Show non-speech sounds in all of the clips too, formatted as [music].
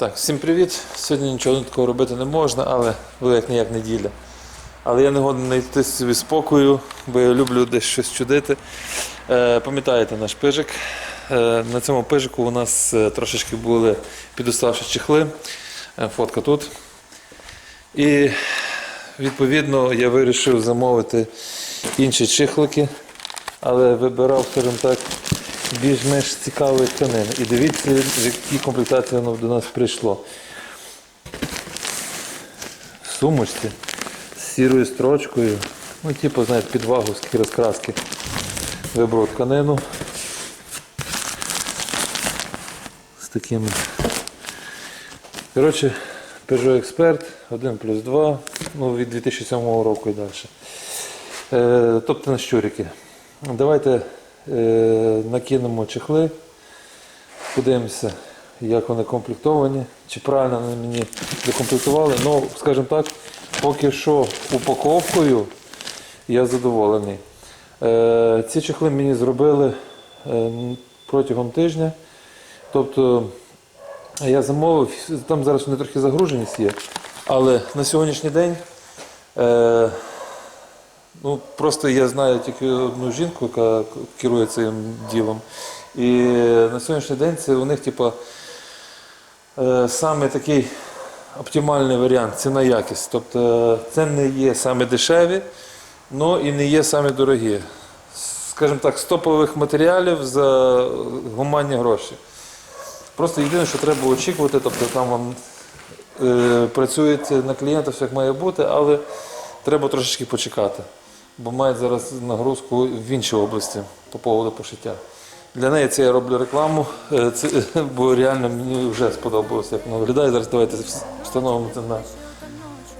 Так, всім привіт. Сьогодні нічого такого робити не можна, але ви як ніяк неділя. Але я не годен знайти собі спокою, бо я люблю десь щось чудити. Е, пам'ятаєте наш пижик. Е, на цьому пижику у нас е, трошечки були підуставші чехли. Е, фотка тут. І відповідно я вирішив замовити інші чехлики, але вибирав, скажімо так, більш-менш цікавої тканини. І дивіться, в якій комплектації воно до нас прийшло. Сумочці з сірою строчкою. Ну, типу, знаєте, під ваговські розкраски. Вибрав тканину. З такими. Коротше, Peugeot Expert 1 плюс 2, ну, від 2007 року і далі. Е, тобто на щурики. Давайте накинемо чехли, подивимося, як вони комплектовані, чи правильно вони мені закомплектували. Ну, скажімо так, поки що упаковкою я задоволений. Е, ці чехли мені зробили е, протягом тижня. Тобто я замовив, там зараз вони трохи загруженість є, але на сьогоднішній день. Ну, просто я знаю тільки одну жінку, яка керує цим ділом. І на сьогоднішній день це у них, типу, саме такий оптимальний варіант ціна якість. Тобто це не є саме дешеві, але і не є саме дорогі. Скажімо так, з топових матеріалів за гуманні гроші. Просто єдине, що треба очікувати, тобто там вам е, працюється на клієнта, все як має бути, але треба трошечки почекати бо мають зараз нагрузку в іншій області по поводу пошиття. Для неї це я роблю рекламу, е, це, [laughs] бо реально мені вже сподобалося, як воно виглядає. Зараз давайте встановимо це на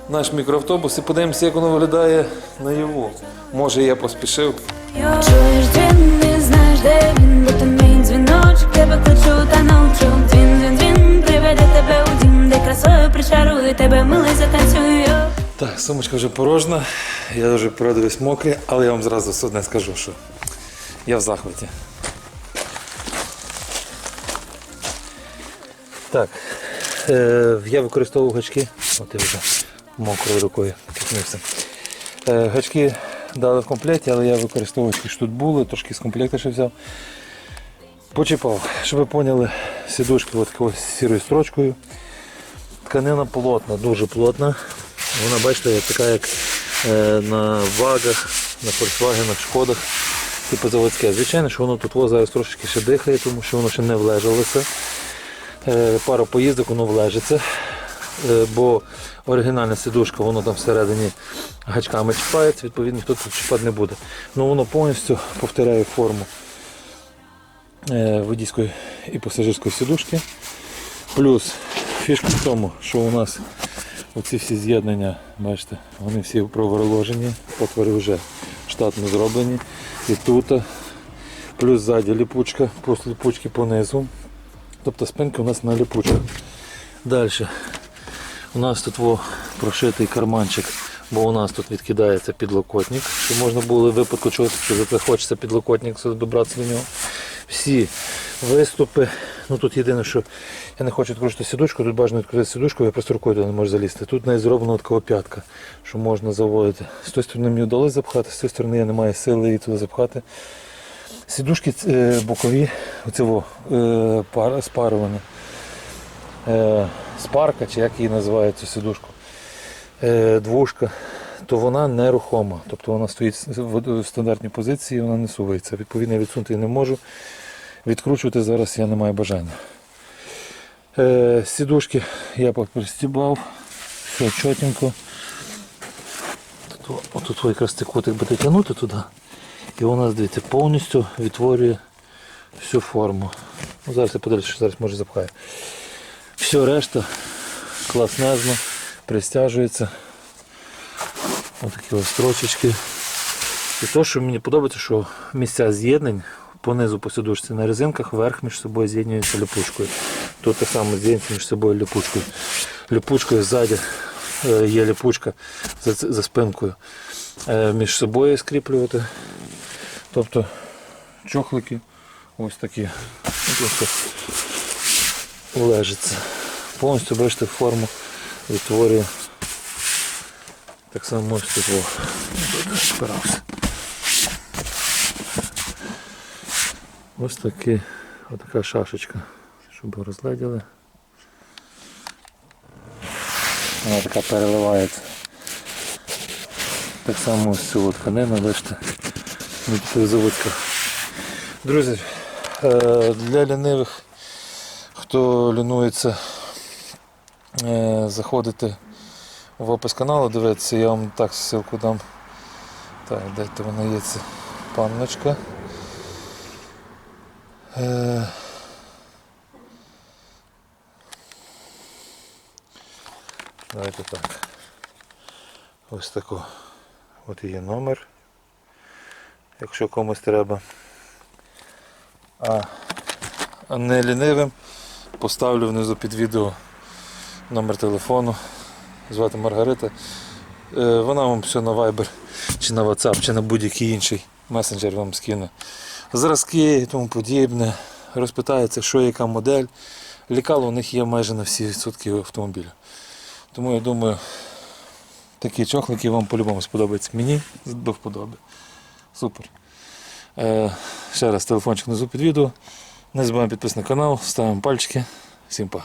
наш мікроавтобус і подивимося, як воно виглядає наяву. Може я поспішив. Чуєш дзвін, не знаєш, де він, бо то мій дзвіночок, тебе кличу та навчу. Дзвін, дзвін, дзвін, приведе тебе у дім, де красою причарую тебе, милий затанцюю. Так, сумочка вже порожна, я вже правда весь мокрий, але я вам зразу одне скажу, що я в захваті. Так, е, я використовував гачки, от я вже мокрою рукою торкнувся. Е, гачки дали в комплекті, але я використовував ті, що тут були, трошки з комплекта ще взяв. Почіпав, щоб ви поняли, сідушки от такою сірою строчкою. Тканина плотна, дуже плотна. Вона, бачите, така, як е, на вагах, на Volkswagen, шкодах, типу заводське. Звичайно, що воно тут зараз трошечки ще дихає, тому що воно ще не влежалося. Е, пара поїздок воно влежиться. Е, бо оригінальна сидушка, воно там всередині гачками чіпається, відповідно ніхто тут чіпати не буде. Ну воно повністю повторяє форму водійської і пасажирської сидушки. Плюс фішка в тому, що у нас оці всі з'єднання, бачите, вони всі проворожені, отвори вже штатно зроблені. І тут, плюс ззаді ліпучка, просто ліпучки понизу. Тобто спинка у нас на ліпучках. Далі. У нас тут во прошитий карманчик, бо у нас тут відкидається підлокотник, щоб можна було в випадку чогось, якщо хочеться підлокотник добратися до нього. Всі виступи. Ну тут єдине, що я не хочу відкручувати сідушку, тут бажано відкрити сідушку, я просто рукою туди не можу залізти. Тут не зроблена така п'ятка, що можна заводити. З тої сторони мені вдалося запхати, з тої сторони я не маю сили її туди запхати. Сідушки е, бокові, оцього, е, пар, спаровані. Е, спарка, чи як її називають цю сідушку, двушка, то вона нерухома. Тобто вона стоїть в в стандартній позиції, вона не сувається. Відповідно, я відсунути її не можу. Відкручувати зараз я не маю бажання. Е, сідушки я пристібав, все чотенько. Тут, отут якраз цей котик буде тягнути туди. І у нас, дивіться, повністю відтворює всю форму. Ну, зараз я подивлюся, що зараз може запхає. Все, решта класнезно, пристяжується. Ось такі ось строчечки. І то, що мені подобається, що місця з'єднань понизу по сідушці на резинках, верх між собою з'єднується ліпучкою. Тут так само з'єднується між собою ліпучкою. Ліпучкою ззаді е, є ліпучка за, за спинкою. Е, Між собою скріплювати. Тобто чохлики ось такі. Ну, лежиться. повністю бачите форму відтворює. Так само ось. Тут спирався. Ось такі, отака шашечка, щоб ви розгляділи. Вона така переливається. Так само ось цю тканину, бачите, заводська. Друзі, е, для лінивих, хто лінується е, заходити в опис каналу, дивитися, я вам так ссылку дам. Так, то вона є ця панночка. Е, Давайте так. Ось таку. От її номер. Якщо комусь треба. А, не лінивим поставлю внизу під відео номер телефону. Звати Маргарита. Е, Вона вам все на Viber, чи на WhatsApp, чи на будь-який інший месенджер вам скине. Зразки і тому подібне. Розпитається, що яка модель. Лікало у них є майже на всі відсотки автомобіля. Тому я думаю, такі чохлики вам по-любому сподобаються. Мені до вподоби. Супер. Е, ще раз телефончик внизу під відео. Не забуваємо підписати на канал, ставимо пальчики. Всім па.